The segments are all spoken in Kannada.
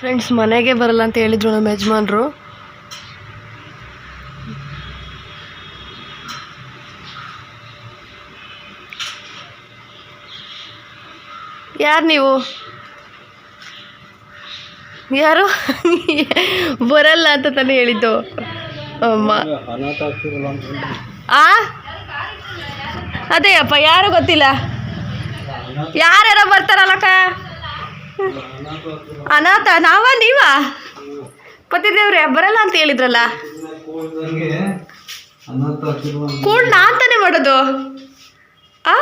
ಫ್ರೆಂಡ್ಸ್ ಮನೆಗೆ ಬರಲ್ಲ ಅಂತ ಹೇಳಿದ್ರು ನಮ್ಮ ಯಜಮಾನ್ರು. ಯಾರು ನೀವು? ಯಾರು? ಬರಲ್ಲ ಅಂತ ತಾನೇ ಹೇಳಿದ್ದು. ಆ? ಅದೇ ಅಪ್ಪ, ಯಾರು ಗೊತ್ತಿಲ್ಲ? ಯಾರ್ಯಾರೋ ಬರ್ತಾರಲ್ಲಕ್ಕ? ಅನಾಥ ನಾವ ನೀವ? ಪತಿದೇವ್ರೆ ಬರಲ್ಲ ಅಂತ ಹೇಳಿದ್ರಲ್ಲ? ಕೂಡ ನಾನು ತಾನೇ ಮಾಡೋದು? ಆ?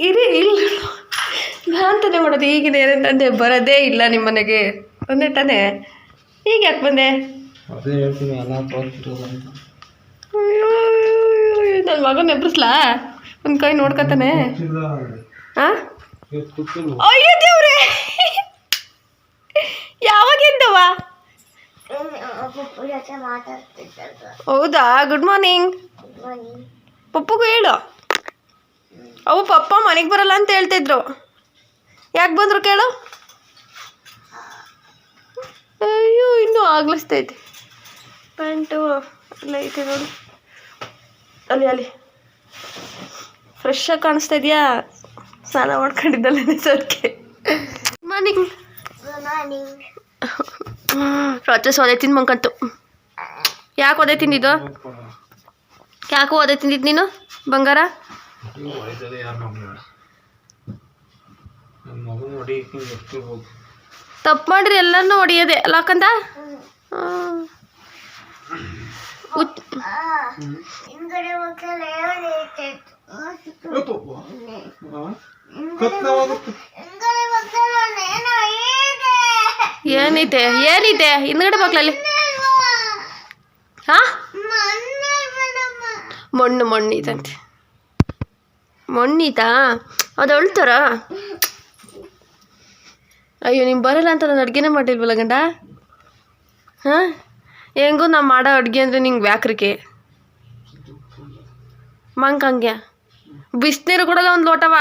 ಇರಿ ಇಲ್ಲ. ನಾನು ತಾನೇ ಮಾಡೋದು ಈಗಿದೆ ತಂದೆ ಬರೋದೇ ಇಲ್ಲ ನಿಮ್ಮ ಮನೆಗೆ. ಒಂದೇ ತಾನೇ. ಈಗ ಯಾಕೆ ಬಂದೆ? ನನ್ನ ಮಗನ ಎಬ್ಬಿಸ್ಲಾ ಒಂದು ಕೈ ನೋಡ್ಕೊತಾನೆ. ಹಾಂ ಅಯ್ಯೋ ದೇವ್ರೆ! ಹೌದಾ? ಗುಡ್ ಮಾರ್ನಿಂಗ್ ಪಪ್ಪಗೂ ಹೇಳು. ಅವು ಪಪ್ಪ ಮನೆಗೆ ಬರಲ್ಲ ಅಂತ ಹೇಳ್ತಿದ್ರು. ಯಾಕೆ ಬಂದ್ರು ಕೇಳು. ಅಯ್ಯೋ, ಇನ್ನೂ ಆಗ್ಲಿಸ್ತೈತೆ. ಪ್ಯಾಂಟು ಎಲ್ಲ ಐತೆ ನೋಡು. ಅಲ್ಲಿ ಅಲ್ಲಿ. ಫ್ರೆಶ್ ಆಗಿ ಕಾಣಿಸ್ತಾ ಇದೆಯಾ? ಸ್ನಾನ ಮಾಡ್ಕೊಂಡಿದ್ದಲ್ಲ ಸರ್ಕೆ ಮಾರ್ನಿಂಗ್ ರಾತ್ರಿ ಸೊದೆ ತಿಂದು ಮಂಕಂತು. ಯಾಕೆ ಒದೆ ತಿಂದಿದ್ದು? ಯಾಕೆ ಒದೆ ತಿಂದಿದ್ದು ನೀನು ಬಂಗಾರ? ತಪ್ಪು ಮಾಡಿದ್ರೆ ಎಲ್ಲರನ್ನೂ ಹೊಡಿಯೋದೆ ಲಾಕಂದ? ಏನೈತೆ ಏನೈತೆ ಹಿಂದ್ಗಡೆ ಮಕ್ಕಳಲ್ಲಿ ಹಾ? ಮಣ್ಣು ಮಣ್ಣಿದಂತೆ. ಮಣ್ಣೀತಾ ಅದು ಅಳ್ತಾರ? ಅಯ್ಯೋ ನೀವು ಬರಲ್ಲ ಅಂತ ನಾನು ಅಡುಗೆನೇ ಮಾಡಿಲ್ವಲ್ಲ ಗಂಡ? ಹಾಂ? ಹೆಂಗೂ ನಾ ಮಾಡೋ ಅಡುಗೆ ಅಂದರೆ ನಿಂಗೆ ವ್ಯಾಕ್ರಿಕೆ ಮಂಕ್ ಹಂಗೆ ಬಿಸಿನೀರು ಕೊಡಲ್ಲ ಒಂದು ಲೋಟವ.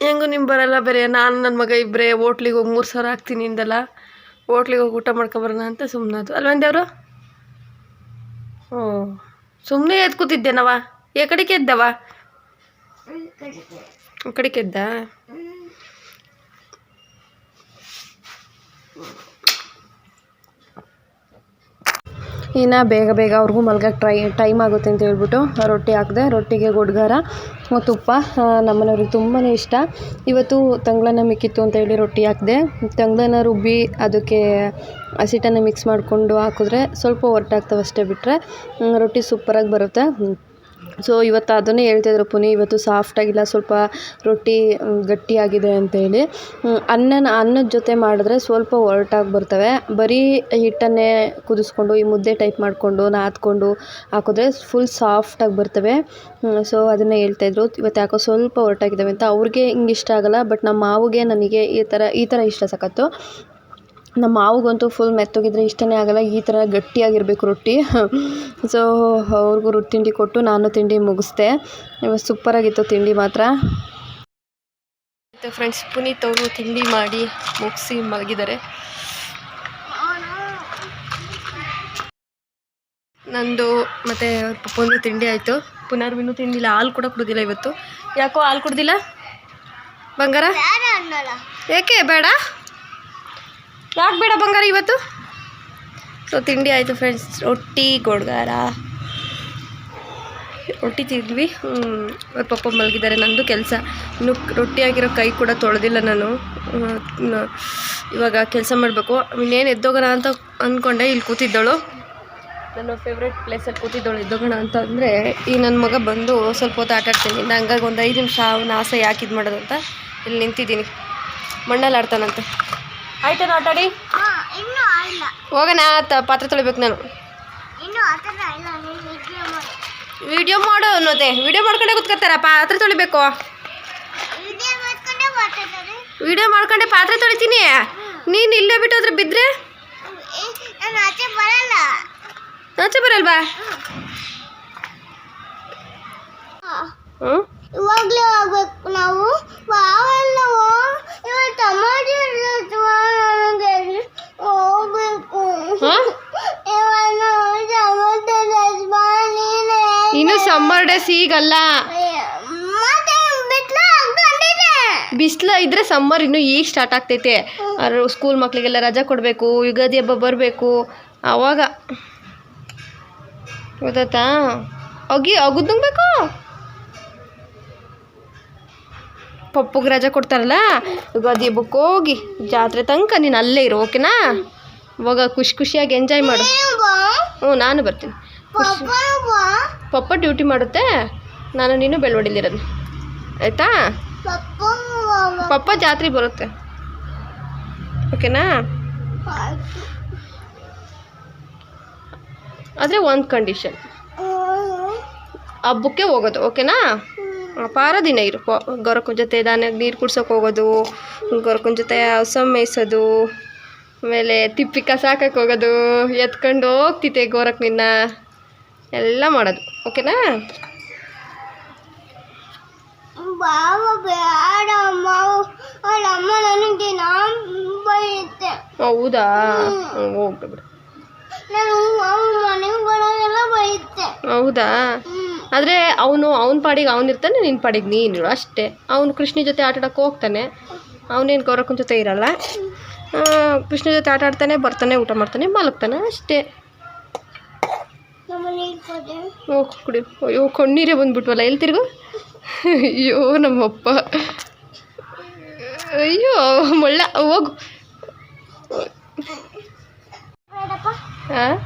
ಹೆಂಗೂ ನಿಮ್ಮ ಬರಲ್ಲ ಬೇರೆ? ನಾನು ನನ್ನ ಮಗ ಇಬ್ಬರೇ ಹೋಟ್ಲಿಗೆ ಹೋಗಿ ಮೂರು ಸಾವಿರ ಹಾಕ್ತೀನಿ ಇಂದಲ್ಲ ಹೋಟ್ಲಿಗೆ ಹೋಗಿ ಊಟ ಮಾಡ್ಕೊಬರೋಣ ಅಂತ ಸುಮ್ಮನಾದ್ರು ಅಲ್ವಂದೇವ್ರು ಓ ಸುಮ್ಮನೆ ಎದ್ದು ಕೂತಿದ್ದೇನವ ಏ ಕಡೆಗೆ ಎದ್ದವ ಕಡೆಗೆ ಎದ್ದ? ಇನ್ನು ಬೇಗ ಬೇಗ ಅವ್ರಿಗೂ ಮಲ್ಗಕ್ಕೆ ಟ್ರೈ ಟೈಮ್ ಆಗುತ್ತೆ ಅಂತ ಹೇಳ್ಬಿಟ್ಟು ರೊಟ್ಟಿ ಹಾಕಿದೆ, ರೊಟ್ಟಿಗೆ ಗುಡ್ಗಾರ ತುಪ್ಪ ನಮ್ಮನೆಯವ್ರಿಗೆ ತುಂಬಾ ಇಷ್ಟ. ಇವತ್ತು ತಂಗ್ಳನ್ನ ಮಿಕ್ಕಿತ್ತು ಅಂತ ಹೇಳಿ ರೊಟ್ಟಿ ಹಾಕಿದೆ. ತಂಗ್ಳನ್ನ ರುಬ್ಬಿ ಅದಕ್ಕೆ ಹಸಿಟ್ಟನ್ನು ಮಿಕ್ಸ್ ಮಾಡಿಕೊಂಡು ಹಾಕಿದ್ರೆ ಸ್ವಲ್ಪ ಒರಟಾಗ್ತವೆ ಅಷ್ಟೇ ಬಿಟ್ಟರೆ ರೊಟ್ಟಿ ಸೂಪರಾಗಿ ಬರುತ್ತೆ. ಸೊ ಇವತ್ತು ಅದನ್ನೇ ಹೇಳ್ತಾಯಿದ್ರು ಪುನಿ ಇವತ್ತು ಸಾಫ್ಟಾಗಿಲ್ಲ ಸ್ವಲ್ಪ ರೊಟ್ಟಿ ಗಟ್ಟಿಯಾಗಿದೆ ಅಂತೇಳಿ ಅನ್ನನ, ಅನ್ನದ ಜೊತೆ ಮಾಡಿದ್ರೆ ಸ್ವಲ್ಪ ಒರಟಾಗಿ ಬರ್ತವೆ. ಬರೀ ಹಿಟ್ಟನ್ನೇ ಕುದಿಸ್ಕೊಂಡು, ಈ ಮುದ್ದೆ ಟೈಪ್ ಮಾಡಿಕೊಂಡು, ನಾದ್ಕೊಂಡು ಹಾಕಿದ್ರೆ ಫುಲ್ ಸಾಫ್ಟಾಗಿ ಬರ್ತವೆ. ಸೊ ಅದನ್ನೇ ಹೇಳ್ತಾಯಿದ್ರು ಇವತ್ತು ಯಾಕೋ ಸ್ವಲ್ಪ ಒರಟಾಗಿದ್ದಾವೆ ಅಂತ ಅವ್ರಿಗೆ ಹಿಂಗೆ ಇಷ್ಟ ಆಗಲ್ಲ ಬಟ್ ನಮ್ಮ ಮಾವಿಗೆ, ನನಗೆ ಈ ಥರ ಈ ಥರ ಇಷ್ಟ ಸಖತ್ತು. ನಮ್ಮ ಮಾವಗಂತೂ ಫುಲ್ ಮೆತ್ತಗಿದ್ರೆ ಇಷ್ಟನೇ ಆಗಲ್ಲ ಈ ಥರ ಗಟ್ಟಿಯಾಗಿರಬೇಕು ರೊಟ್ಟಿ. ಸೊ ಅವ್ರಿಗೂ ರೊಟ್ಟಿ ತಿಂಡಿ ಕೊಟ್ಟು ನಾನು ತಿಂಡಿ ಮುಗಿಸ್ದೆ. ಇವತ್ತು ಸೂಪರಾಗಿತ್ತು ತಿಂಡಿ ಮಾತ್ರ. ಮತ್ತು ಫ್ರೆಂಡ್ಸ್ ಪುನೀತ್ ಅವರು ತಿಂಡಿ ಮಾಡಿ ಮುಗಿಸಿ ಮಲಗಿದ್ದಾರೆ. ನಂದು ಮತ್ತು ಪಪ್ಪಂದು ತಿಂಡಿ ಆಯಿತು. ಪುನರ್ವಿನೂ ತಿಂಡಿಲ್ಲ ಹಾಲು ಕೂಡ ಕುಡ್ದಿಲ್ಲ ಇವತ್ತು. ಯಾಕೋ ಹಾಲು ಕುಡ್ದಿಲ್ಲ? ಬಂಗಾರ? ಏಕೆ ಬೇಡ? ಯಾಕೆ ಬೇಡ ಬಂಗಾರ ಇವತ್ತು. ಸೊ, ತಿಂಡಿ ಆಯಿತು ಫ್ರೆಂಡ್ಸ್ ರೊಟ್ಟಿ, ಗೊಡ್ಗಾರ. ರೊಟ್ಟಿ ತಿಂದ್ವಿ. ಪಪ್ಪ ಮಲಗಿದ್ದಾರೆ. ನಂದು ಕೆಲಸ. ಇನ್ನು ರೊಟ್ಟಿ ಆಗಿರೋ ಕೈ ಕೂಡ ತೊಳೆದಿಲ್ಲ ನಾನು. ಇವಾಗ ಕೆಲಸ ಮಾಡಬೇಕು. ಇನ್ನೇನು ಎದ್ದೋಗೋಣ ಅಂತ ಅಂದ್ಕೊಂಡೆ ಇಲ್ಲಿ ಕೂತಿದ್ದಳು. ನನ್ನ ಫೇವ್ರೆಟ್ ಪ್ಲೇಸಲ್ಲಿ ಕೂತಿದ್ದಳು ಎದ್ದೋಗೋಣ ಅಂತ ಅಂದರೆ, ಈ ನನ್ನ ಮಗ ಬಂದು ಸ್ವಲ್ಪ ಹೊತ್ತು ಆಟಾಡ್ತೀನಿ ಹಂಗಾಗಿ ಒಂದು ಐದು ನಿಮಿಷ ಅವನ ಆಸೆ ಯಾಕೆ ಇದು ಮಾಡೋದು ಅಂತ ಇಲ್ಲಿ ನಿಂತಿದ್ದೀನಿ. ಮಣ್ಣಲ್ಲಿ ಆಡ್ತಾನಂತೆ. ಆಯ್ತಾನ ಆಟ ಆಡಿ ಇನ್ನು ಆಯಿಲ್ಲ. ಹೋಗೋಣ ಪಾತ್ರೆ ತೊಳಿಬೇಕು ನಾನು. ವಿಡಿಯೋ ಮಾಡು. ಅನ್ನೋದೆ. ವಿಡಿಯೋ ಮಾಡ್ಕೊಂಡೆ ಕೂತ್ಕೊತಾರ ಪಾತ್ರೆ ತೊಳಿಬೇಕು? ವಿಡಿಯೋ ಮಾಡ್ಕೊಂಡೇ ಪಾತ್ರೆ ತೊಳಿತೀನಿ? ನೀನು ಇಲ್ಲೇ ಬಿಟ್ಟು ಹೋದ್ರೆ ಬಿದ್ದರೆ ಆಚೆ ಬರಲ್ವಾ? ಹ್ಞೂ ಇವಾಗಲೇ ಹೋಗ್ಬೇಕು ನಾವು. ಇನ್ನು ಸಮ್ಮರ್ ಡೇಸ್ ಈಗಲ್ಲ. ಬಿಸಿಲ ಇದ್ರೆ ಸಮ್ಮರ್ ಇನ್ನು ಈಗ ಸ್ಟಾರ್ಟ್ ಆಗ್ತೈತೆ. ಸ್ಕೂಲ್ ಮಕ್ಕಳಿಗೆಲ್ಲ ರಜಾ ಕೊಡ್ಬೇಕು ಯುಗಾದಿ ಹಬ್ಬ ಬರಬೇಕು. ಆವಾಗ. ಹೋಗಿ ಅಗಿ ಬೇಕು ಪಪ್ಪಗೆ ರಜಾ ಕೊಡ್ತಾರಲ್ಲ, ಯುಗಾದಿ ಹಬ್ಬಕ್ಕೆ ಹೋಗಿ ಜಾತ್ರೆ ತನಕ ನೀನು ಅಲ್ಲೇ ಇರು, ಓಕೆನಾ? ಇವಾಗ ಖುಷಿ ಖುಷಿಯಾಗಿ ಎಂಜಾಯ್ ಮಾಡು. ಹ್ಞೂ, ನಾನು ಬರ್ತೀನಿ. ಪಪ್ಪ ಡ್ಯೂಟಿ ಮಾಡುತ್ತೆ, ನಾನು ನೀನು ಬೆಳವಡಿಲಿರೋದು ಆಯಿತಾ? ಪಪ್ಪ ಜಾತ್ರೆ ಬರುತ್ತೆ. ಓಕೆನಾ. ಆದರೆ ಒಂದು ಕಂಡೀಷನ್. ಹಬ್ಬಕ್ಕೆ ಹೋಗೋದು, ಓಕೆನಾ? ಅಪಾರ ದಿನ ಇರು. ಗೊರಕನ ಜೊತೆ ದಾನಕ್ಕೆ ನೀರು ಕುಡ್ಸೋಕೆ ಹೋಗೋದು ಗೊರಕನ ಜೊತೆ ಹಸ ಮೇಯಿಸೋದು ಆಮೇಲೆ ತಿಪ್ಪಿ ಕಸ ಹಾಕಕ್ಕೆ ಹೋಗೋದು ಎತ್ಕೊಂಡು ಹೋಗ್ತಿತ್ತೆ ಗೋರಕ್ಕೆ ನಿನ್ನ. ಎಲ್ಲ ಮಾಡೋದು. ಓಕೆನಾ? ಹೌದಾ? ಹೋಗ್ಬಿಡು. ಹೌದಾ. ಆದರೆ ಅವನು ಅವನ ಪಾಡಿಗೆ ಅವನು ಇರ್ತಾನೆ ನಿನ್ನ ಪಾಡಿಗೆ ನೀನು ಅಷ್ಟೇ. ಅವನು ಕೃಷ್ಣ ಜೊತೆ ಆಟ ಹೋಗ್ತಾನೆ. ಅವನೇನು ಗೌರಕ್ಕನ ಜೊತೆ ಇರಲ್ಲ. ಕೃಷ್ಣ ಜೊತೆ ಆಟ ಆಡ್ತಾನೆ ಬರ್ತಾನೆ ಊಟ ಮಾಡ್ತಾನೆ ಮಲಗ್ತಾನೆ ಅಷ್ಟೇ. ಓ ಕುಡಿ. ಅಯ್ಯೋ ಕಣ್ಣೀರೇ ಬಂದ್ಬಿಟ್ವಲ್ಲ ಎಲ್ಲಿ ತಿರುಗು? ಅಯ್ಯೋ ನಮ್ಮಪ್ಪ. ಅಯ್ಯೋ ಮಳ್ಳ ಹೋಗು. ಹಾಂ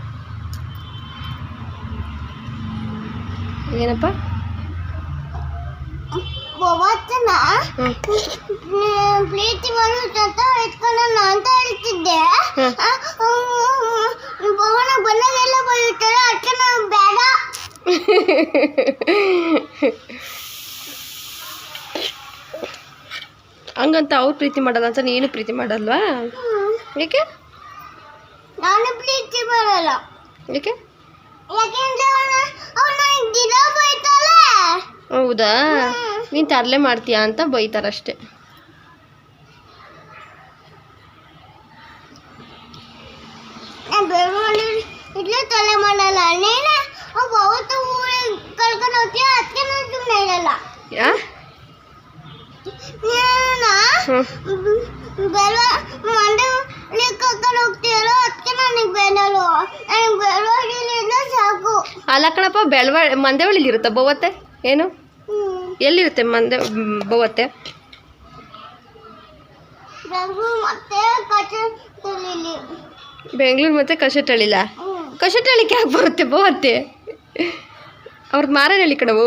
ಏನಪ್ಪ? ಪ್ರೀತಿ ಇಟ್ಕೊಳ್ಳೋಣ ಅಂತ ಹೇಳ್ತಿದ್ದೆ. ಭವನ ಬಂದಾಗೆಲ್ಲ ಬೈಯುತ್ತಾರೆ ಅದಕ್ಕೆ ನಾನು ಬೇಡ. ಹಂಗಂತ ಅವ್ರು ಪ್ರೀತಿ ಮಾಡಲ್ಲ ಅಂತ ನೀನು ಪ್ರೀತಿ ಮಾಡಲ್ವಾ. ಏಕೆ? ನಾನು ಪ್ರೀತಿ ಮಾಡಲ್ಲ. ಏಕೆ? ಅದಕ್ಕೆ ನೀನು ತರಲೆ ನನಗೆ ಅಂತ ಸಾಕು. ಅಲ್ಲ ಕಣಪ್ಪ ಬೆಳವ ಮಂದೆವಳಿಲಿ ಇರುತ್ತಾ ಬೋವತ್ತೆ ಏನು. ಎಲ್ಲಿರುತ್ತೆ ಮಂದೆ ಬವತ್ತೆ ಬೆಂಗಳೂರು ಮತ್ತೆ ಕಶಟಳಿಲ್ಲ ಕಷಟಳ್ಳಿಗೆ ಯಾಕೆ ಬರುತ್ತೆ ಬವತ್ತೆ ಅವ್ರದ್ದು ಮಾರೇನಹಳ್ಳಿ ಕಣವು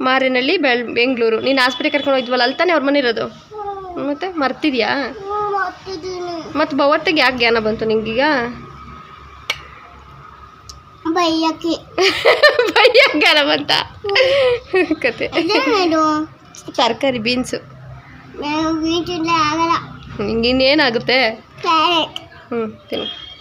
ಮಾರೇನಹಳ್ಳಿ ಬೆಳ್ ಬೆಂಗಳೂರು. ನೀನು ಆಸ್ಪತ್ರೆ ಕರ್ಕೊಂಡು ಹೋಗಿದ್ವಲ್ಲ ಅಲ್ಲಿ ತಾನೇ ಅವ್ರ ಮನೆ ಇರೋದು? ಮತ್ತೆ ಮರ್ತಿದ್ಯಾ? ಮತ್ತು ಬವತ್ತೆಗೆ ಯಾಕೆ ಜ್ಞಾನ ಬಂತು ನಿಂಗೀಗ? ಬೈಯಕ್ಕೆ. ಭಯ ಜ್ಞಾನ ಕತೆ ತರಕಾರಿ ಬೀನ್ಸು. ಬೀಟಿಲ್ಲ ಆಗಲ್ಲ. ನಿಂಗೆ ಇನ್ನೇನಾಗುತ್ತೆ? ಕ್ಯಾರೆಟ್. ಹ್ಞೂ ತಿನ್ನು.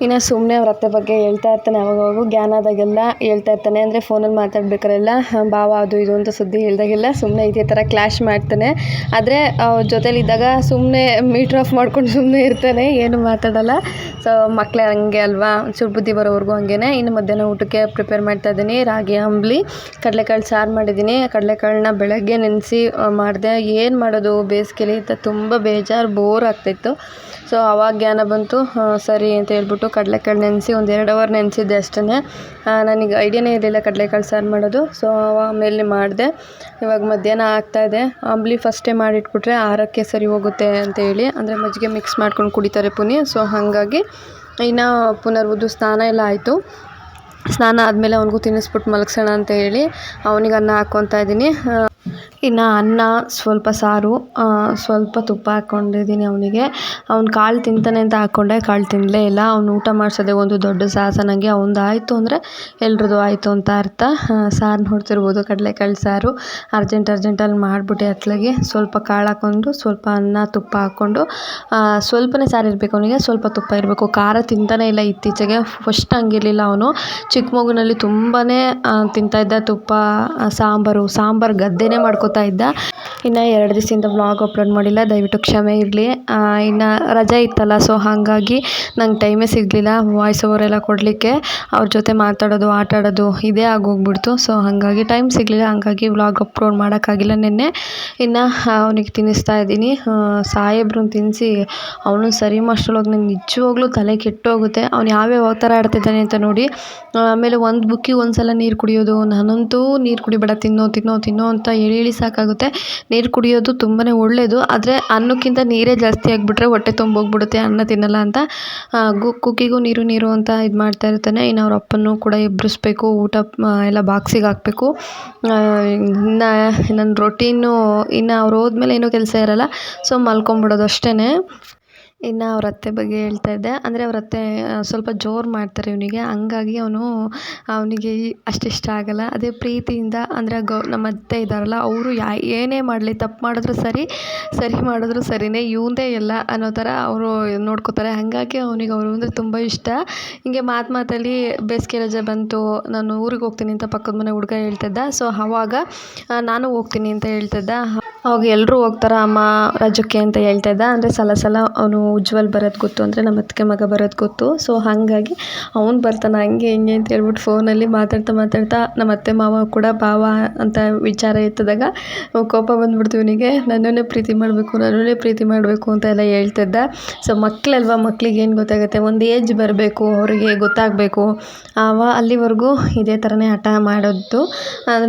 ಇನ್ನು ಸುಮ್ಮನೆ ಅವ್ರ ಅತ್ತೆ ಬಗ್ಗೆ ಹೇಳ್ತಾ ಇರ್ತಾನೆ ಅವಾಗವಾಗ ಜ್ಞಾನ ಆದಾಗೆಲ್ಲ ಹೇಳ್ತಾ ಇರ್ತಾನೆ. ಅಂದರೆ ಫೋನಲ್ಲಿ ಮಾತಾಡ್ಬೇಕಾರೆಲ್ಲ "ಹ, ಭಾವ ಅದು ಇದು ಅಂತ ಸುದ್ದಿ ಹೇಳ್ದಾಗೆಲ್ಲ ಸುಮ್ಮನೆ ಇದೇ ಥರ ಕ್ಲಾಶ್ ಮಾಡ್ತಾನೆ. ಆದರೆ ಅವ್ರ ಜೊತೇಲಿದ್ದಾಗ ಸುಮ್ಮನೆ ಮೀಟ್ರ್ ಆಫ್ ಮಾಡ್ಕೊಂಡು ಸುಮ್ಮನೆ ಇರ್ತಾನೆ ಏನು ಮಾತಾಡಲ್ಲ. ಸೊ ಮಕ್ಕಳೇ ಹಂಗೆ ಅಲ್ವಾ? ಒಂಚೂರು ಬುದ್ಧಿ ಬರೋವರೆಗೂ ಹಂಗೇನೆ. ಇನ್ನು ಮಧ್ಯಾಹ್ನ ಊಟಕ್ಕೆ ಪ್ರಿಪೇರ್ ಮಾಡ್ತಾ ಇದ್ದೀನಿ ರಾಗಿ ಅಂಬ್ಲಿ ಕಡಲೆಕಾಳು ಸಾರು ಮಾಡಿದ್ದೀನಿ. ಕಡಲೆಕಾಳನ್ನ ಬೆಳಗ್ಗೆ ನೆನೆಸಿ ಮಾಡಿದೆ. ಏನು ಮಾಡೋದು? ಬೇಸಿಗೆಲಿ ಅಂತ ತುಂಬ ಬೇಜಾರು ಬೋರ್ ಆಗ್ತಾಯಿತ್ತು ಸೊ ಅವಾಗ ಜ್ಞಾನ ಬಂತು ಸರಿ ಅಂತ ಹೇಳ್ಬಿಟ್ಟು ಕಡಲೆಕಾಳು ನೆನೆಸಿ ಒಂದು ಎರಡು ಅವರ್ ನೆನೆಸಿದ್ದೆ ಅಷ್ಟೇ ನನಗೆ ಐಡಿಯಾನೇ ಇರಲಿಲ್ಲ ಕಡಲೆಕಾಳು ಸಾರು ಮಾಡೋದು. ಸೊ ಆಮೇಲೆ ಮಾಡಿದೆ. ಇವಾಗ ಮಧ್ಯಾಹ್ನ ಆಗ್ತಾಯಿದೆ ಅಂಬ್ಲಿ ಫಸ್ಟೇ ಮಾಡಿಟ್ಬಿಟ್ರೆ ಆರೋಕ್ಕೆ ಸರಿ ಹೋಗುತ್ತೆ ಅಂತ ಹೇಳಿ. ಅಂದರೆ ಮಜ್ಜಿಗೆ ಮಿಕ್ಸ್ ಮಾಡ್ಕೊಂಡು ಕುಡಿತಾರೆ ಪುನಿ. ಸೊ ಹಾಗಾಗಿ ಇನ್ನು ಪುನರ್ವುದು ಸ್ನಾನ ಎಲ್ಲ ಆಯಿತು. ಸ್ನಾನ ಆದಮೇಲೆ ಅವನಿಗೂ ತಿನ್ನಿಸ್ಬಿಟ್ಟು ಮಲಗ್ಸೋಣ ಅಂತ ಹೇಳಿ ಅವನಿಗೆ ಅನ್ನ ಹಾಕ್ಕೊತಾ ಇದ್ದೀನಿ. ಇನ್ನು ಅನ್ನ, ಸ್ವಲ್ಪ ಸಾರು ಸ್ವಲ್ಪ ತುಪ್ಪ ಹಾಕ್ಕೊಂಡಿದ್ದೀನಿ ಅವನಿಗೆ. ಅವ್ನು ಕಾಳು ತಿಂತಾನೆ ಅಂತ ಹಾಕ್ಕೊಂಡೆ ಕಾಳು ತಿನ್ನಲೇ ಇಲ್ಲ. ಅವ್ನು ಊಟ ಮಾಡಿಸೋದೇ ಒಂದು ದೊಡ್ಡ ಸಾಹಸ ನನಗೆ ಅವ್ನ್ದು ಆಯಿತು ಅಂದರೆ ಎಲ್ರದ್ದು ಆಯಿತು ಅಂತ ಅರ್ಥ. ಸಾರು ನೋಡ್ತಿರ್ಬೋದು ಕಡಲೆಕಾಳು ಸಾರು. ಅರ್ಜೆಂಟ್ ಅರ್ಜೆಂಟಲ್ಲಿ ಮಾಡಿಬಿಟ್ಟೆ ಅತ್ಲಾಗೆ. ಸ್ವಲ್ಪ ಕಾಳು ಹಾಕ್ಕೊಂಡು, ಸ್ವಲ್ಪ ಅನ್ನ, ತುಪ್ಪ ಹಾಕ್ಕೊಂಡು ಸ್ವಲ್ಪನೇ ಸಾರು ಇರಬೇಕು ಅವನಿಗೆ, ಸ್ವಲ್ಪ ತುಪ್ಪ ಇರಬೇಕು. ಖಾರ ತಿಂತಾನೇ ಇಲ್ಲ ಇತ್ತೀಚೆಗೆ. ಫಸ್ಟ್ ಹಂಗಿರಲಿಲ್ಲ ಅವನು. ಚಿಕ್ಕ ಮಗುನಲ್ಲಿ ತುಂಬಾ ತಿಂತಾಯಿದ್ದ ತುಪ್ಪ, ಸಾಂಬಾರು ಸಾಂಬಾರು ಗದ್ದೆನೇ ಅಡುಗೆನೇ ಮಾಡ್ಕೋತಾ ಇದ್ದ. ಇನ್ನು ಎರಡು ದಿವಸದಿಂದ ವ್ಲಾಗ್ ಅಪ್ಲೋಡ್ ಮಾಡಿಲ್ಲ, ದಯವಿಟ್ಟು ಕ್ಷಮೆ ಇರಲಿ. ಇನ್ನು ರಜೆ ಇತ್ತಲ್ಲ ಸೊ ಹಾಗಾಗಿ ನಂಗೆ ಟೈಮೇ ಸಿಗಲಿಲ್ಲ ವಾಯ್ಸ್ ಓವರ್ ಎಲ್ಲ ಕೊಡಲಿಕ್ಕೆ. ಅವ್ರ ಜೊತೆ ಮಾತಾಡೋದು, ಆಟ ಆಡೋದು ಇದೇ ಆಗೋಗ್ಬಿಡ್ತು. ಸೊ ಹಾಗಾಗಿ ಟೈಮ್ ಸಿಗಲಿಲ್ಲ, ಹಾಗಾಗಿ ವ್ಲಾಗ್ ಅಪ್ಲೋಡ್ ಮಾಡೋಕ್ಕಾಗಿಲ್ಲ ನಿನ್ನೆ. ಇನ್ನು ಅವನಿಗೆ ತಿನ್ನಿಸ್ತಾ ಇದ್ದೀನಿ. ಸಾಹೇಬ್ರನ್ನ ತಿನ್ನಿಸಿ ಅವನು ಸರಿ ಮಾಡೋಷ್ಟರೊಳಗೆ ನಂಗೆ ನಿಜವಾಗ್ಲೂ ತಲೆ ಕೆಟ್ಟೋಗುತ್ತೆ. ಅವ್ನು ಯಾವ್ಯಾವ ಥರ ಆಡ್ತಿದ್ದಾನೆ ಅಂತ ನೋಡಿ. ಆಮೇಲೆ ಒಂದು ಬುಕ್ಕಿಗೆ ಒಂದು ಸಲ ನೀರು ಕುಡಿಯೋದು ನಾನಂತೂ ನೀರು ಕುಡಿಬೇಡ, ತಿನ್ನೋ ತಿನ್ನೋ ತಿನ್ನೋ ಅಂತ ಹೇಳಿ ಹೇಳಿ ಸಾಕಾಗುತ್ತೆ. ನೀರು ಕುಡಿಯೋದು ತುಂಬಾ ಒಳ್ಳೆಯದು ಆದರೆ ಅನ್ನಕ್ಕಿಂತ ನೀರೇ ಜಾಸ್ತಿ ಆಗಿಬಿಟ್ರೆ ಹೊಟ್ಟೆ ತುಂಬೋಗ್ಬಿಡುತ್ತೆ, ಅನ್ನ ತಿನ್ನಲ್ಲ ಅಂತ. ಕುಕ್ಕಿಗೂ ನೀರು ನೀರು ಅಂತ ಇದು ಮಾಡ್ತಾ ಇರ್ತಾನೆ. ಇನ್ನು ಅವ್ರ ಅಪ್ಪನೂ ಕೂಡ ಎಬ್ಬಿಸ್ಬೇಕು ಊಟ ಎಲ್ಲ ಬಾಕ್ಸಿಗೆ ಹಾಕಬೇಕು. ಇನ್ನು, ನನ್ನ ರೊಟೀನು ಇನ್ನು ಅವ್ರು ಹೋದ್ಮೇಲೆ ಏನೂ ಕೆಲಸ ಇರಲ್ಲ. ಸೊ ಮಲ್ಕೊಂಬಿಡೋದು ಅಷ್ಟೇ ಇನ್ನು ಅವ್ರ ಅತ್ತೆ ಬಗ್ಗೆ ಹೇಳ್ತಾ ಇದ್ದೆ. ಅಂದರೆ ಅವ್ರ ಅತ್ತೆ ಸ್ವಲ್ಪ ಜೋರು ಮಾಡ್ತಾರೆ ಇವನಿಗೆ. ಹಂಗಾಗಿ ಅವನು, ಅವನಿಗೆ ಅಷ್ಟು ಇಷ್ಟ ಆಗಲ್ಲ. ಅದೇ ಪ್ರೀತಿಯಿಂದ, ಅಂದರೆ ಗೌ, ನಮ್ಮ ಅತ್ತೆ ಇದ್ದಾರಲ್ಲ ಅವರು ಯಾ, ಏನೇ ಮಾಡಲಿ, ತಪ್ಪು ಮಾಡಿದ್ರು ಸರಿ ಸರಿ ಮಾಡಿದ್ರು ಸರಿಯೇ ಇವಂದೇ ಎಲ್ಲ ಅನ್ನೋ ಥರ ಅವರು ನೋಡ್ಕೋತಾರೆ. ಹಾಗಾಗಿ ಅವನಿಗೆ ಅವರು ಅಂದರೆ ತುಂಬ ಇಷ್ಟ. ಹಿಂಗೆ ಮಾತು ಮಾತಲ್ಲಿ, ಬೇಸಿಗೆ ರಜೆ ಬಂತು, ನಾನು ಊರಿಗೆ ಹೋಗ್ತೀನಿ ಅಂತ ಪಕ್ಕದ ಮನೆ ಹುಡುಗ ಹೇಳ್ತಿದ್ದ. ಸೊ ಆವಾಗ ನಾನು ಹೋಗ್ತೀನಿ ಅಂತ ಹೇಳ್ತಿದ್ದ. ಅವಾಗ ಎಲ್ಲರೂ ಹೋಗ್ತಾರೆ, ಅಮ್ಮ, ರಜಕ್ಕೆ ಅಂತ ಹೇಳ್ತಾ ಇದ್ದ. ಅಂದರೆ ಸಲ ಸಲ ಅವನು ಉಜ್ವಲ್ ಬರೋದು ಗೊತ್ತು, ಅಂದರೆ ನಮ್ಮ ಅತ್ತಿಗೆ ಮಗ ಬರೋದು ಗೊತ್ತು. ಸೊ ಹಾಗಾಗಿ ಅವ್ನು ಬರ್ತಾನೆ, ಹಂಗೆ, ಹಿಂಗೆ ಅಂತ ಹೇಳ್ಬಿಟ್ಟು ಫೋನಲ್ಲಿ ಮಾತಾಡ್ತಾ ಮಾತಾಡ್ತಾ ನಮ್ಮ ಅತ್ತೆ ಮಾವ ಕೂಡ ಭಾವ ಅಂತ ವಿಚಾರ ಎತ್ತಿದಾಗ ಕೋಪ ಬಂದ್ಬಿಡ್ತು ಇವನಿಗೆ. ನನ್ನನ್ನೇ ಪ್ರೀತಿ ಮಾಡಬೇಕು, ನನ್ನನ್ನೇ ಪ್ರೀತಿ ಮಾಡಬೇಕು ಅಂತ ಎಲ್ಲ ಹೇಳ್ತಿದ್ದ ಸೊ ಮಕ್ಕಳಲ್ವ ಮಕ್ಳಿಗೆ ಏನು ಗೊತ್ತಾಗುತ್ತೆ? ಒಂದು ಏಜ್ ಬರಬೇಕು, ಅವರಿಗೆ ಗೊತ್ತಾಗಬೇಕು. ಆವ, ಅಲ್ಲಿವರೆಗೂ ಇದೇ ಥರನೇ ಹಠ ಮಾಡೋದು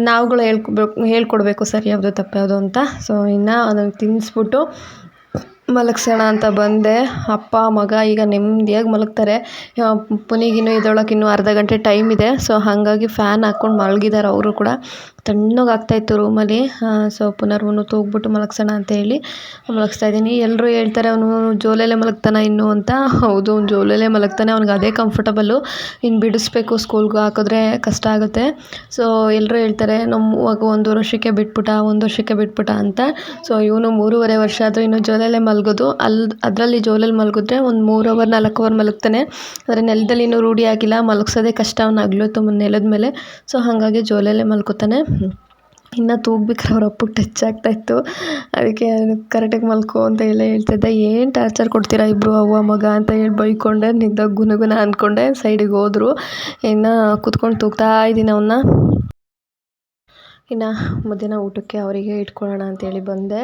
ನಾವುಗಳು ಹೇಳ್ಕೊಬೇಕು ಹೇಳ್ಕೊಡ್ಬೇಕು ಸರಿ, ಯಾವುದು ತಪ್ಪು, ಯಾವುದು ಅಂತ. ಸೊ ಇನ್ನು ಅದನ್ನು ತಿನ್ನಿಸ್ಬಿಟ್ಟು ಮಲಗ್ಸೋಣ ಅಂತ ಬಂದೆ. ಅಪ್ಪ, ಮಗ ಈಗ ನೆಮ್ಮದಿಯಾಗಿ ಮಲಗ್ತಾರೆ. ಪುನೀಗಿನ್ನೂ ಎದ್ದೇಳೋಕೆ ಇನ್ನೂ ಅರ್ಧ ಗಂಟೆ ಟೈಮ್ ಇದೆ. ಸೊ ಹಾಗಾಗಿ ಫ್ಯಾನ್ ಹಾಕ್ಕೊಂಡು ಮಲಗಿದ್ದಾರೆ ಅವರು ಕೂಡ. ತಣ್ಣಗಾಗ್ತಾಯಿತ್ತು ರೂಮಲ್ಲಿ ಸೊ ಪುನರ್ವನು ತೂಗ್ಬಿಟ್ಟು ಮಲಗ್ಸೋಣ ಅಂತ ಹೇಳಿ ಮಲಗಿಸ್ತಾ ಇದ್ದೀನಿ. ಎಲ್ಲರೂ ಹೇಳ್ತಾರೆ ಅವನು ಜೋಲಲ್ಲೇ ಮಲಗ್ತಾನೆ ಇನ್ನು ಅಂತ. ಹೌದು, ಅವ್ನು ಜೋಲಲ್ಲೇ ಮಲಗ್ತಾನೆ. ಅವ್ನಿಗೆ ಅದೇ ಕಂಫರ್ಟಬಲ್ಲು ಇನ್ನು ಬಿಡಿಸ್ಬೇಕು ಸ್ಕೂಲ್ಗೆ ಹಾಕಿದ್ರೆ ಕಷ್ಟ ಆಗುತ್ತೆ. ಸೊ ಎಲ್ಲರೂ ಹೇಳ್ತಾರೆ ನಮ್ಮ ಒಂದು ವರ್ಷಕ್ಕೆ ಬಿಟ್ಬಿಟ್ಟ ಒಂದು ವರ್ಷಕ್ಕೆ ಬಿಟ್ಬಿಟ್ಟ ಅಂತ. ಸೊ ಇವನು ಮೂರುವರೆ ವರ್ಷ ಆದರೂ ಇನ್ನೂ ಜೋಲಲ್ಲೇ ಮಲಗೋದು. ಅಲ್ಲಿ ಅದರಲ್ಲಿ ಜೋಲಲ್ಲಿ ಮಲಗಿದ್ರೆ ಒಂದು ಮೂರು ಅವರ್ ನಾಲ್ಕು ಅವರ್ ಮಲಗ್ತಾನೆ. ಆದರೆ ನೆಲದಲ್ಲಿ ಇನ್ನೂ ರೂಢಿಯಾಗಿಲ್ಲ ಮಲಗ್ಸೋದೇ ಕಷ್ಟ. ಅವ್ನು ತುಂಬ ನೆಲದ ಮೇಲೆ. ಸೊ ಹಾಗಾಗಿ ಜೋಲಲ್ಲೇ ಮಲ್ಕೋತಾನೆ. ಇನ್ನು ತೂಗ್ಬೇಕಾರೆ ಅವ್ರ ಅಪ್ಪಗೆ ಟಚ್ ಆಗ್ತಾಯಿತ್ತು ಅದಕ್ಕೆ ಕರೆಕ್ಟಾಗಿ ಮಲ್ಕೋ ಅಂತ ಎಲ್ಲ ಹೇಳ್ತಿದ್ದೆ ಏನು ಟಾರ್ಚರ್ ಕೊಡ್ತೀರಾ ಇಬ್ಬರು ಅವ್ವ ಮಗ ಅಂತ ಹೇಳಿ ಬೈಕೊಂಡೆ ನಿದ್ದಾಗ ಗುನಗುನ ಅಂದ್ಕೊಂಡೆ ಸೈಡಿಗೆ ಹೋದ್ರು. ಇನ್ನು ಕುತ್ಕೊಂಡು ತೂಗ್ತಾ ಇದ್ದೀನಿ ಅವನ್ನ ಇನ್ನು ಮಧ್ಯಾಹ್ನ ಊಟಕ್ಕೆ ಅವರಿಗೆ ಇಟ್ಕೊಳ್ಳೋಣ ಅಂತೇಳಿ ಬಂದೆ.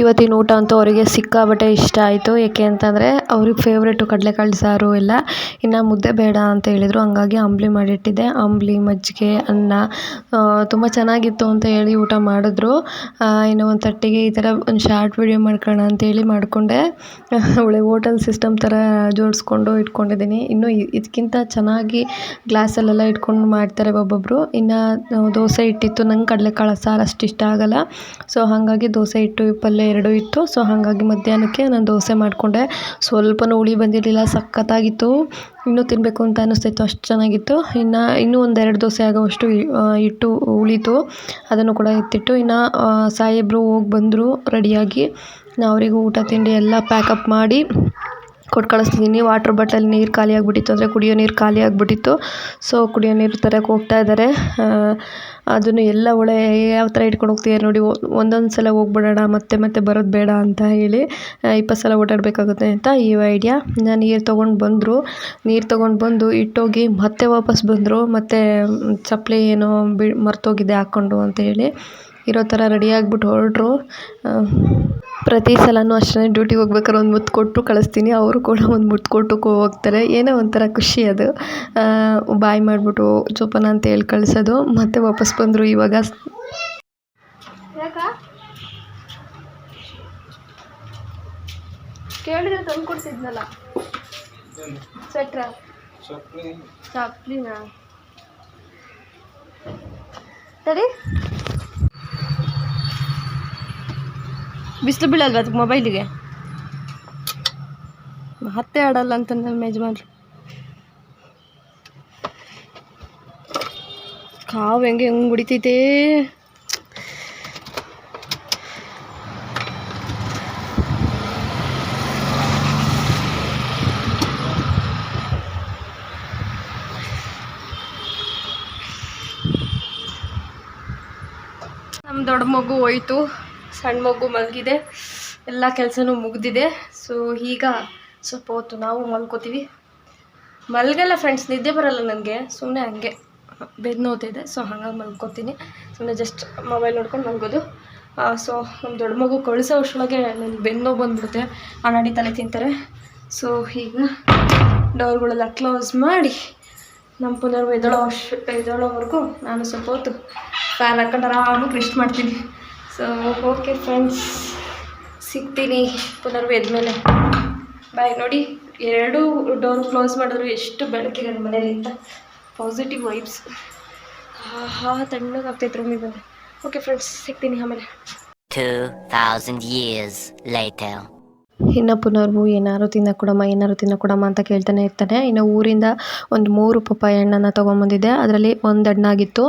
ಇವತ್ತಿನ ಊಟ ಅಂತೂ ಅವರಿಗೆ ಸಿಕ್ಕಾಪಟ್ಟೆ ಇಷ್ಟ ಆಯಿತು. ಏಕೆ ಅಂತಂದರೆ ಅವ್ರಿಗೆ ಫೇವ್ರೇಟು ಕಡಲೆಕಾಳು ಸಾರು ಎಲ್ಲ ಇನ್ನು ಮುದ್ದೆ ಬೇಡ ಅಂತ ಹೇಳಿದರು. ಹಂಗಾಗಿ ಅಂಬ್ಲಿ ಮಾಡಿಟ್ಟಿದ್ದೆ. ಅಂಬ್ಲಿ, ಮಜ್ಜಿಗೆ, ಅನ್ನ ತುಂಬ ಚೆನ್ನಾಗಿತ್ತು ಅಂತ ಹೇಳಿ ಊಟ ಮಾಡಿದ್ರು. ಇನ್ನು ಒಂದು ತಟ್ಟಿಗೆ ಈ ಥರ ಒಂದು ಶಾರ್ಟ್ ವಿಡಿಯೋ ಮಾಡ್ಕೊಳ್ಳೋಣ ಅಂತೇಳಿ ಮಾಡಿಕೊಂಡೆ. ಒಳ್ಳೆ ಹೋಟೆಲ್ ಸಿಸ್ಟಮ್ ಥರ ಜೋಡಿಸ್ಕೊಂಡು ಇಟ್ಕೊಂಡಿದ್ದೀನಿ. ಇನ್ನೂ ಇದಕ್ಕಿಂತ ಚೆನ್ನಾಗಿ ಗ್ಲಾಸಲ್ಲೆಲ್ಲ ಇಟ್ಕೊಂಡು ಮಾಡ್ತಾರೆ ಒಬ್ಬೊಬ್ಬರು ಇನ್ನು ದೋಸೆ ಇಟ್ಟಿತ್ತು. ನಂಗೆ ಕಡಲೆಕಾಳು ಸಾರು ಅಷ್ಟು ಇಷ್ಟ ಆಗಲ್ಲ. ಸೊ ಹಾಗಾಗಿ ದೋಸೆ ಇಟ್ಟು, ಪಲ್ಯ ಎರಡೂ ಇತ್ತು. ಸೊ ಹಾಗಾಗಿ ಮಧ್ಯಾಹ್ನಕ್ಕೆ ನಾನು ದೋಸೆ ಮಾಡಿಕೊಂಡೆ. ಸ್ವಲ್ಪನೂ ಹುಳಿ ಬಂದಿರಲಿಲ್ಲ, ಸಖತ್ತಾಗಿತ್ತು. ಇನ್ನೂ ತಿನ್ನಬೇಕು ಅಂತ ಅನ್ನಿಸ್ತಾಯಿತ್ತು ಅಷ್ಟು ಚೆನ್ನಾಗಿತ್ತು. ಇನ್ನು, ಇನ್ನೂ ಒಂದೆರಡು ದೋಸೆ ಆಗೋವಷ್ಟು ಇಟ್ಟು ಉಳಿತು. ಅದನ್ನು ಕೂಡ ಎತ್ತಿಟ್ಟು, ಇನ್ನು ಸಾಯಿಬ್ರು ಹೋಗಿ ಬಂದರು, ರೆಡಿಯಾಗಿ. ನಾ ಅವರಿಗೂ ಊಟ, ತಿಂಡಿ ಎಲ್ಲ ಪ್ಯಾಕಪ್ ಮಾಡಿ ಕೊಟ್ಟು ಕಳಿಸ್ತಿದ್ದೀನಿ ವಾಟ್ರ್ ಬಾಟಲ್ ನೀರು ಖಾಲಿ ಆಗಿಬಿಟ್ಟಿತ್ತು ಅಂದರೆ ಕುಡಿಯೋ ನೀರು ಖಾಲಿ ಆಗಿಬಿಟ್ಟಿತ್ತು. ಸೊ ಕುಡಿಯೋ ನೀರು ತರಕ್ಕೆ ಹೋಗ್ತಾ ಇದ್ದಾರೆ ಅದನ್ನು ಎಲ್ಲ ಒಳ್ಳೆ ಯಾವ ಥರ ಇಟ್ಕೊಂಡು ಹೋಗ್ತಿದ್ದಾರೆ ನೋಡಿ ಒಂದೊಂದು ಸಲ ಹೋಗ್ಬಿಡೋಣ, ಮತ್ತೆ ಮತ್ತೆ ಬರೋದು ಬೇಡ ಅಂತ ಹೇಳಿ ಇಪ್ಪತ್ತು ಸಲ ಓಡಾಡಬೇಕಾಗುತ್ತೆ ಅಂತ ಈ ಐಡಿಯಾ ನಾನು ನೀರು ತೊಗೊಂಡು ಬಂದರು. ನೀರು ತೊಗೊಂಡು ಬಂದು ಇಟ್ಟೋಗಿ ಮತ್ತೆ ವಾಪಸ್ ಬಂದರು. ಮತ್ತು ಚಪ್ಪಲಿ ಏನೋ ಬಿ ಮರ್ತೋಗಿದ್ದೆ ಹಾಕ್ಕೊಂಡು ಅಂತ ಹೇಳಿ, ಇರೋ ಥರ ರೆಡಿ ಆಗಿಬಿಟ್ಟು ಹೊರಟ್ರು. ಪ್ರತಿ ಸಲವೂ ಅಷ್ಟೇ ಡ್ಯೂಟಿಗೆ ಹೋಗ್ಬೇಕಾದ್ರೆ ಒಂದು ಮುತ್ತು ಕೊಟ್ಟು ಕಳಿಸ್ತೀನಿ. ಅವರು ಕೂಡ ಒಂದು ಮುತ್ತು ಕೊಟ್ಟು ಹೋಗ್ತಾರೆ. ಏನೋ ಒಂಥರ ಖುಷಿ ಅದು. ಬಾಯ್ ಮಾಡಿಬಿಟ್ಟು ಜೋಪಾನ ಅಂತ ಹೇಳಿ ಕಳಿಸೋದು. ಮತ್ತೆ ವಾಪಸ್ ಬಂದರು ಇವಾಗ. ಕೇಳಿದ್ರೆ ತಂದು ಕೊಡ್ತಿದ್ನಲ್ಲ? ಸ್ವೆಟ್ರ ಚಪ್ಲಿನ ತಡಿ. ಬಿಸಿಲು ಬೀಳಲ್ವಾ ಅದಕ್ಕೆ ಮೊಬೈಲಿಗೆ? ಮತ್ತೆ ಆಡಲ್ಲ ಅಂತ ನನ್ನ ಯಜಮಾನ್ರು. ಕಾವು ಹೆಂಗೆ ಹೆಂಗೆ ಹೊಡಿತೈತೆ ನಮ್ಮ ದೊಡ್ಡ ಮಗು ಹೋಯ್ತು. ಸಣ್ಣ ಮಗು ಮಲಗಿದೆ. ಎಲ್ಲ ಕೆಲಸನೂ ಮುಗಿದಿದೆ. ಸೊ ಈಗ ಸ್ವಲ್ಪ ಹೊತ್ತು ನಾವು ಮಲ್ಕೋತೀವಿ. ಮಲಗಲ್ಲ ಫ್ರೆಂಡ್ಸ್ ನಿದ್ದೆ ಬರಲ್ಲ ನನಗೆ. ಸುಮ್ಮನೆ ಹಂಗೆ ಬೆನ್ನು ಸೊ ಹಂಗಾಗಿ ಮಲ್ಕೋತೀನಿ. ಸುಮ್ಮನೆ ಜಸ್ಟ್ ಮೊಬೈಲ್ ನೋಡ್ಕೊಂಡು ಮಲ್ಗೋದು. ಸೊ ನಮ್ಮ ದೊಡ್ಡ ಮಗು ಕಳಿಸೋ ಅಷ್ಟೊಳಗೆ ನನಗೆ ಬೆನ್ನು ಬಂದ್ಬಿಡುತ್ತೆ. ಅಣ್ಣಾಡಿ ತಲೆ ತಿಂತಾರೆ. ಸೊ ಈಗ ಡೋರ್ಗಳೆಲ್ಲ ಕ್ಲೋಸ್ ಮಾಡಿ ನಮ್ಮ ಪುನರ್ ಎದಳೋ ಅಷ್ಟು ಎದಳೋವರೆಗೂ ನಾನು ಸ್ವಲ್ಪ ಹೊತ್ತು ಫ್ಯಾನ್ ಹಾಕೊಂಡು ಆರಾಮಾಗಿ ರೆಸ್ಟ್ ಮಾಡ್ತೀನಿ. ಸೊ ಓಕೆ ಫ್ರೆಂಡ್ಸ್ ಸಿಗ್ತೀನಿ. ಪುನರ್ವೇದ ಮೇಲೆ ಬಾಯ್ ನೋಡಿ. ಎರಡು ಡೋರ್ ಕ್ಲೋಸ್ ಮಾಡಿದ್ರು ಎಷ್ಟು ಬೆಳಕಿದೆ ನನ್ನ ಮನೇಲಿ ಅಂತ. ಪಾಸಿಟಿವ್ ವೈಬ್ಸ್ ಹಾ ತಣ್ಣಗಾಗ್ತೈತೆ ರೂಮಿಗೆ ಬಂದು ಓಕೆ ಫ್ರೆಂಡ್ಸ್ ಸಿಗ್ತೀನಿ ಆಮೇಲೆ. 2,000 years later. ಇನ್ನು ಪುನರ್ವು ಏನಾದ್ರು ತಿನ್ನಕೊಡಮ್ಮ ಏನಾದ್ರು ತಿನ್ನಕೊಡಮ್ಮ ಅಂತ ಕೇಳ್ತಾನೆ ಇರ್ತಾನೆ. ಇನ್ನು ಊರಿಂದ ಒಂದು ಮೂರು ಪಪ್ಪಾಯ ಹಣ್ಣನ್ನು ತೊಗೊಂಬಂದಿದ್ದೆ ಅದರಲ್ಲಿ ಒಂದು ಹಣ್ಣಾಗಿತ್ತು.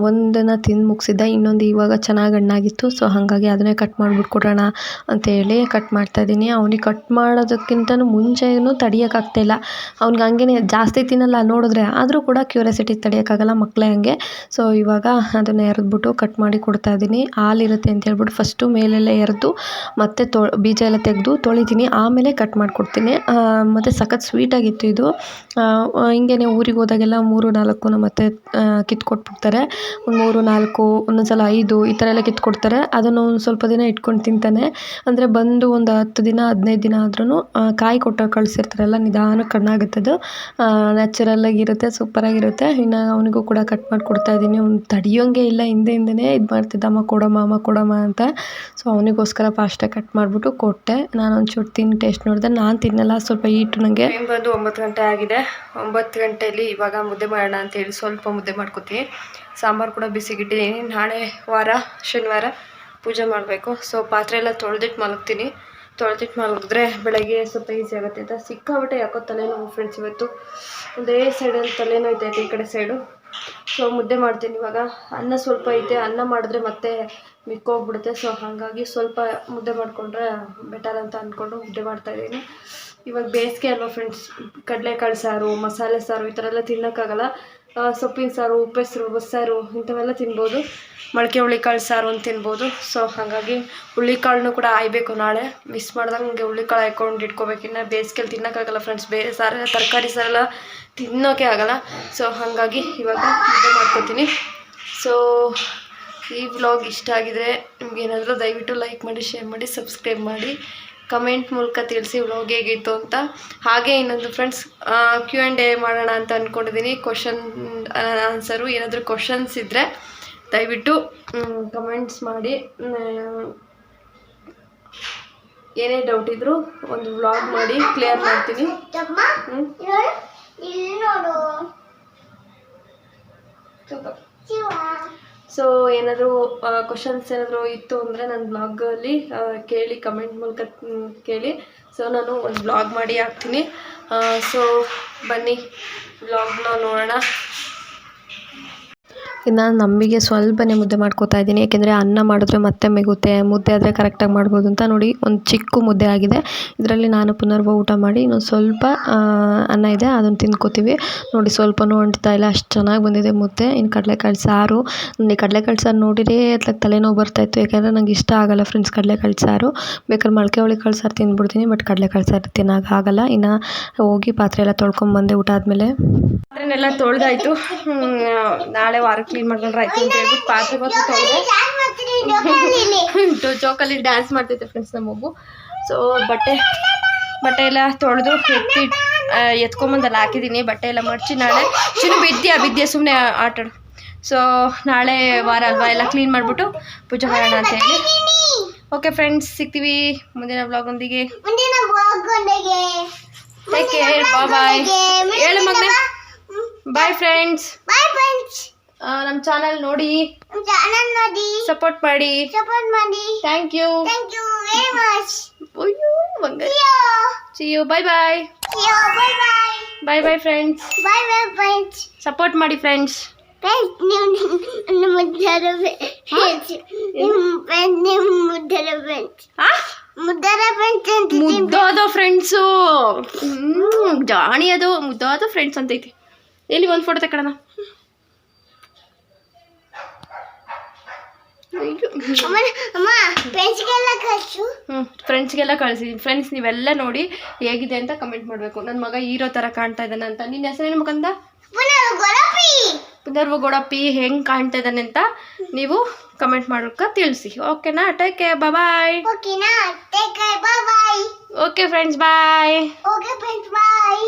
ಒಂದನ್ನು ತಿಂದು ಮುಗಿಸಿದ್ದೆ, ಇನ್ನೊಂದು ಇವಾಗ ಚೆನ್ನಾಗಿ ಹಣ್ಣಾಗಿತ್ತು. ಸೊ, ಹಾಗಾಗಿ ಅದನ್ನೇ ಕಟ್ ಮಾಡಿಬಿಟ್ಟು ಕೊಡೋಣ ಅಂತೇಳಿ ಕಟ್ ಮಾಡ್ತಾಯಿದ್ದೀನಿ ಅವನಿಗೆ ಕಟ್ ಮಾಡೋದಕ್ಕಿಂತ ಮುಂಚೆಯೂ ತಡಿಯೋಕ್ಕಾಗ್ತಾಯಿಲ್ಲ ಅವ್ನಿಗೆ ಹಂಗೇ ಜಾಸ್ತಿ ತಿನ್ನಲ್ಲ ನೋಡಿದ್ರೆ. ಆದರೂ ಕೂಡ ಕ್ಯೂರಿಯಾಸಿಟಿ ತಡಿಯೋಕ್ಕಾಗಲ್ಲ ಮಕ್ಕಳೇ ಹಂಗೆ. ಸೊ, ಇವಾಗ ಅದನ್ನು ಎರೆದ್ಬಿಟ್ಟು ಕಟ್ ಮಾಡಿ ಕೊಡ್ತಾಯಿದ್ದೀನಿ ಹಾಲಿರುತ್ತೆ ಅಂತ ಹೇಳ್ಬಿಟ್ಟು ಫಸ್ಟು ಮೇಲೆಲ್ಲ ಎರೆದು ಮತ್ತೆ ತೊ, ಬೀಜ ಎಲ್ಲ ತೆಗೆದು ತೊಳಿತೀನಿ, ಆಮೇಲೆ ಕಟ್ ಮಾಡಿಕೊಡ್ತೀನಿ. ಮತ್ತು ಸಖತ್ ಸ್ವೀಟಾಗಿತ್ತು ಇದು. ಹಿಂಗೆ ಊರಿಗೆ ಹೋದಾಗೆಲ್ಲ ಮೂರು, ನಾಲ್ಕು ನಮ್ಮತ್ತೆ ಕಿತ್ಕೊಟ್ಬಿಡ್ತಾರೆ. ಒಂದು ಮೂರು, ನಾಲ್ಕು ಒಂದೊಂದು ಸಲ ಐದು ಈ ಥರ ಎಲ್ಲ ಕಿತ್ಕೊಡ್ತಾರೆ. ಅದನ್ನು ಒಂದು ಸ್ವಲ್ಪ ದಿನ ಇಟ್ಕೊಂಡು ತಿಂತಾನೆ. ಅಂದರೆ ಬಂದು ಒಂದು ಹತ್ತು ದಿನ, ಹದಿನೈದು ದಿನ ಆದ್ರೂ ಕಾಯಿ ಕೊಟ್ಟು ಕಳಿಸಿರ್ತಾರಲ್ಲ ನಿಧಾನಕ್ಕೆ ಕಣ್ಣಾಗುತ್ತೆ ಅದು. ನ್ಯಾಚುರಲ್ಲಾಗಿರುತ್ತೆ ಸೂಪರಾಗಿರುತ್ತೆ ಇನ್ನು ಅವನಿಗೂ ಕೂಡ ಕಟ್ ಮಾಡಿ ಕೊಡ್ತಾಯಿದ್ದೀನಿ ಅವ್ನು ತಡಿಯೋಂಗೆ ಇಲ್ಲ ಹಿಂದೆ ಹಿಂದೆಯೇ ಇದು ಮಾಡ್ತಿದ್ದ ಅಮ್ಮ ಕೊಡಮ್ಮ ಅಮ್ಮ, ಕೊಡಮ್ಮ ಅಂತ. ಸೊ ಅವನಿಗೋಸ್ಕರ ಫಾಸ್ಟಾಗಿ ಕಟ್ ಮಾಡಿಬಿಟ್ಟು ಕೊಟ್ಟೆ. ನಾನು ಒಂಚೂರು ತಿಂದು ಟೇಸ್ಟ್ ನೋಡಿದೆ. ನಾನು ತಿನ್ನಲ್ಲ, ಸ್ವಲ್ಪ ಈಟು ನನಗೆ ಟೈಮ್ ಬಂದು ಒಂಬತ್ತು ಗಂಟೆ ಆಗಿದೆ. ಒಂಬತ್ತು ಗಂಟೆಯಲ್ಲಿ ಇವಾಗ ಮುದ್ದೆ ಮಾಡೋಣ ಅಂತೇಳಿ ಸ್ವಲ್ಪ ಮುದ್ದೆ ಮಾಡ್ಕೊತೀನಿ. ಸಾಂಬಾರು ಕೂಡ ಬಿಸಿಗಿಟ್ಟಿದ್ದೀನಿ. ನಾಳೆ ವಾರ, ಶನಿವಾರ ಪೂಜೆ ಮಾಡಬೇಕು. ಸೊ ಪಾತ್ರೆ ಎಲ್ಲ ತೊಳೆದಿಟ್ಟು ಮಲಗ್ತೀನಿ. ತೊಳೆದಿಟ್ಟು ಮಲಗಿದ್ರೆ ಬೆಳಗ್ಗೆ ಸ್ವಲ್ಪ ಈಸಿ ಆಗುತ್ತೆ ಅಂತ. ಸಿಕ್ಕಾಬಿಟ್ಟೆ ಯಾಕೋ ತಲೆನೋವು ಫ್ರೆಂಡ್ಸ್ ಇವತ್ತು. ಒಂದೇ ಸೈಡಲ್ಲಿ ತಲೆನೋವು ಇದೆ, ಈ ಕಡೆ ಸೈಡು ಸೊ ಮುದ್ದೆ ಮಾಡ್ತೀನಿ ಇವಾಗ. ಅನ್ನ ಸ್ವಲ್ಪ ಐತೆ, ಅನ್ನ ಮಾಡಿದ್ರೆ ಮತ್ತೆ ಮಿಕ್ಕೋಗ್ಬಿಡುತ್ತೆ. ಸೊ ಹಾಗಾಗಿ ಸ್ವಲ್ಪ ಮುದ್ದೆ ಮಾಡಿಕೊಂಡ್ರೆ ಬೆಟರ್ ಅಂತ ಅಂದ್ಕೊಂಡು ಮುದ್ದೆ ಮಾಡ್ತಾಯಿದ್ದೀನಿ ಇವಾಗ ಬೇಸಿಗೆ ಅಲ್ವಾ ಫ್ರೆಂಡ್ಸ್ ಕಡಲೆಕಾಳು ಸಾರು, ಮಸಾಲೆ ಸಾರು ಈ ಥರ ಎಲ್ಲ ತಿನ್ನೋಕ್ಕಾಗಲ್ಲ. ಸೊಪ್ಪಿನ ಸಾರು, ಉಪ್ಪೆಸರು, ಬಸ್ಸಾರು ಇಂಥವೆಲ್ಲ ತಿನ್ಬೋದು. ಮೊಳಕೆ ಹುಳಿಕಾಳು ಸಾರು ಅಂತ ತಿನ್ಬೋದು. ಸೊ ಹಾಗಾಗಿ ಹುಳ್ಳಿಕಾಳನ್ನು ಕೂಡ ಆಯ್ಬೇಕು ನಾಳೆ. ಮಿಸ್ ಮಾಡ್ದಂಗೆ ಹುಳ್ಳಿಕಾಳು ಹಾಯ್ಕೊಂಡು ಇನ್ನು ಬೇಸಿಗೆಲಿ ತಿನ್ನೋಕ್ಕಾಗಲ್ಲ ಫ್ರೆಂಡ್ಸ್ ಬೇರೆ ಸಾರೆಲ್ಲ ತರಕಾರಿ ಸಾರೆಲ್ಲ ತಿನ್ನೋಕೆ ಆಗಲ್ಲ. ಸೊ ಹಾಗಾಗಿ ಇವಾಗ ಮುದ್ದೆ ಮಾಡ್ಕೊತೀನಿ. ಸೊ ಈ ವ್ಲಾಗ್ ಇಷ್ಟ ಆಗಿದ್ರೆ ನಿಮ್ಗೆ ಏನಾದರೂ ದಯವಿಟ್ಟು ಲೈಕ್ ಮಾಡಿ ಶೇರ್ ಮಾಡಿ ಸಬ್ಸ್ಕ್ರೈಬ್ ಮಾಡಿ. ಕಮೆಂಟ್ ಮೂಲಕ ತಿಳಿಸಿ ವ್ಲಾಗ್ ಹೇಗಿತ್ತು ಅಂತ. ಹಾಗೆ ಇನ್ನೊಂದು ಫ್ರೆಂಡ್ಸ್ ಕ್ಯೂ ಆ್ಯಂಡ್ ಎ ಮಾಡೋಣ ಅಂತ ಅಂದ್ಕೊಂಡಿದ್ದೀನಿ ಕ್ವಶನ್ ಆನ್ಸರು ಏನಾದರೂ ಕ್ವಶನ್ಸ್ ಇದ್ದರೆ ದಯವಿಟ್ಟು ಕಮೆಂಟ್ಸ್ ಮಾಡಿ. ಏನೇ ಡೌಟ್ ಇದ್ದರೂ ಒಂದು ವ್ಲಾಗ್ ಮಾಡಿ ಕ್ಲಿಯರ್ ಮಾಡ್ತೀನಿ. ಹ್ಞೂ ಸೊ ಏನಾದರೂ ಕ್ವಶನ್ಸ್ ಏನಾದರೂ ಇತ್ತು ಅಂದರೆ ನನ್ನ ಬ್ಲಾಗಲ್ಲಿ ಕೇಳಿ ಕಮೆಂಟ್ ಮೂಲಕ ಕೇಳಿ. ಸೊ ನಾನು ಒಂದು ಬ್ಲಾಗ್ ಮಾಡಿ ಹಾಕ್ತೀನಿ. ಸೊ ಬನ್ನಿ. ಬ್ಲಾಗ್ನ ನೋಡೋಣ. ಇನ್ನು ನಂಬಿಗೆ ಸ್ವಲ್ಪನೇ ಮುದ್ದೆ ಮಾಡ್ಕೋತಾ ಇದ್ದೀನಿ. ಏಕೆಂದರೆ ಅನ್ನ ಮಾಡಿದ್ರೆ ಮತ್ತೆ ಮಿಗುತ್ತೆ, ಮುದ್ದೆ ಆದರೆ ಕರೆಕ್ಟಾಗಿ ಮಾಡ್ಬೋದು ಅಂತ ನೋಡಿ ಒಂದು ಚಿಕ್ಕ ಮುದ್ದೆ ಆಗಿದೆ. ಇದರಲ್ಲಿ ನಾನು ಪುನರ್ವ ಊಟ ಮಾಡಿ ಇನ್ನೊಂದು ಸ್ವಲ್ಪ ಅನ್ನ ಇದೆ, ಅದನ್ನು ತಿನ್ಕೋತೀವಿ. ನೋಡಿ ಸ್ವಲ್ಪನೂ ಅಂಟ್ತಾ ಇಲ್ಲ, ಅಷ್ಟು ಚೆನ್ನಾಗಿ ಬಂದಿದೆ ಮುದ್ದೆ. ಇನ್ನು ಕಡಲೆಕಾಳು ಸಾರು. ನನಗೆ ಕಡಲೆಕಾಳು ಸಾರು ನೋಡಿರೇ ಅತ್ಲಾಗ ತಲೆನೋವು ಬರ್ತಾಯಿತ್ತು ಯಾಕೆಂದರೆ ನಂಗೆ ಇಷ್ಟ ಆಗಲ್ಲ ಫ್ರೆಂಡ್ಸ್ ಕಡಲೆಕಾಳು ಸಾರು. ಬೇಕಾದ್ರೆ ಮೊಳಕೆ ಹುಳಿಕಾಳು ಸಾರು ತಿಂದ್ಬಿಡ್ತೀನಿ ಬಟ್ ಕಡಲೆಕಾಳು ಸಾರು ತಿನ್ನೋಕ್ಕಾಗಲ್ಲ ಇನ್ನು ಹೋಗಿ ಪಾತ್ರೆ ಎಲ್ಲ ತೊಳ್ಕೊಂಬಂದೆ ಊಟ ಆದಮೇಲೆ. ಪಾತ್ರೆನೆಲ್ಲ ತೊಳೆದಾಯ್ತು. ನಾಳೆ ವಾರ ಕ್ಲೀನ್ ಮಾಡ್ಕೊಂಡ್ರೆ ಆಯ್ತು ಅಂತ ಹೇಳ್ಬಿಟ್ಟು ಪಾತ್ರೆ ಪಾತ್ರೆ ತೊಳೆದು ಜೋಕಲ್ಲಿ ಡ್ಯಾನ್ಸ್ ಮಾಡ್ತೈತೆ ಫ್ರೆಂಡ್ಸ್ ನಮ್ಮ ಮಗು. ಸೊ ಬಟ್ಟೆ ಬಟ್ಟೆ ಎಲ್ಲ ತೊಳೆದು ಎತ್ತಿ ಎತ್ಕೊಂಬಂದಲ್ಲಿ ಹಾಕಿದ್ದೀನಿ ಬಟ್ಟೆ ಎಲ್ಲ ಮಡ್ಚಿ ನಾಳೆ ಚಿನ್ನು ಬಿದ್ದ್ಯಾ ಬಿದ್ದ್ಯಾ ಸುಮ್ಮನೆ ಆಟಾಡು. ಸೊ ನಾಳೆ ವಾರ ಅಲ್ವಾ? ಎಲ್ಲ ಕ್ಲೀನ್ ಮಾಡಿಬಿಟ್ಟು ಪೂಜೆ ಮಾಡೋಣ ಅಂತ ಹೇಳಿ. ಓಕೆ ಫ್ರೆಂಡ್ಸ್ ಸಿಗ್ತೀವಿ ಮುಂದಿನ ಬ್ಲಾಗೊಂದಿಗೆ ಟೇಕ್ ಕೇರ್ ಬಾಯ್ ಹೇಳು ಮಗನೇ. ಬಾಯ್ ಫ್ರೆಂಡ್ಸ್ ಬಾಯ್ ಫ್ರೆಂಡ್ಸ್ ನಮ್ಮ ಚಾನಲ್ ನೋಡಿ. ಚಾನಲ್ ನೋಡಿ. ಸಪೋರ್ಟ್ ಮಾಡಿ. ಸಪೋರ್ಟ್ ಮಾಡಿ. Thank you thank you very much ಅಯ್ಯೋ ಯೋ see you bye bye bye bye bye bye bye friends bye bye friends support ಮಾಡಿ ಫ್ರೆಂಡ್ಸ್ ಮುದ್ದರ ಫ್ರೆಂಡ್ಸ್ ಮುದ್ದರ ಫ್ರೆಂಡ್ಸ್ ಮುದ್ದಾದ ಫ್ರೆಂಡ್ಸು ಜಾಣಿ ಅದು. ಮುದ್ದಾದ ಫ್ರೆಂಡ್ಸ್ ಅಂತೈತಿ. ಎಲ್ಲಿ ಒಂದು ಫೋಟೋ ತಗೊಳ್ಳೋಣ ಅಮ್ಮ ಅಮ್ಮ ಫ್ರೆಂಡ್ಸ್ಗೆಲ್ಲ ಕಳ್ಸು. ಫ್ರೆಂಡ್ಸ್ ನೀವೆಲ್ಲ ನೋಡಿ ಹೇಗಿದೆ ಅಂತ ಕಮೆಂಟ್ ಮಾಡಬೇಕು. ನನ್ನ ಮಗ ಹೀರೋ ಥರ ಕಾಣ್ತಾ ಇದ್ದಾನೆ ಅಂತ. ನಿನ್ನ ಹೆಸರೇನು ಮಗಂದ? ಪುನರ್ವ ಗೋಡಪ್ಪಿ ಹೆಂಗೆ ಕಾಣ್ತಾ ಇದ್ದಾನೆ ಅಂತ ನೀವು ಕಮೆಂಟ್ ಮಾಡೋಕೆ ತಿಳಿಸಿ. ಓಕೆನಾ ಟೇಕ್ ಕೇರ್ ಬಾಯ್ ಓಕೆನಾ take care bye okay friends bye okay friends bye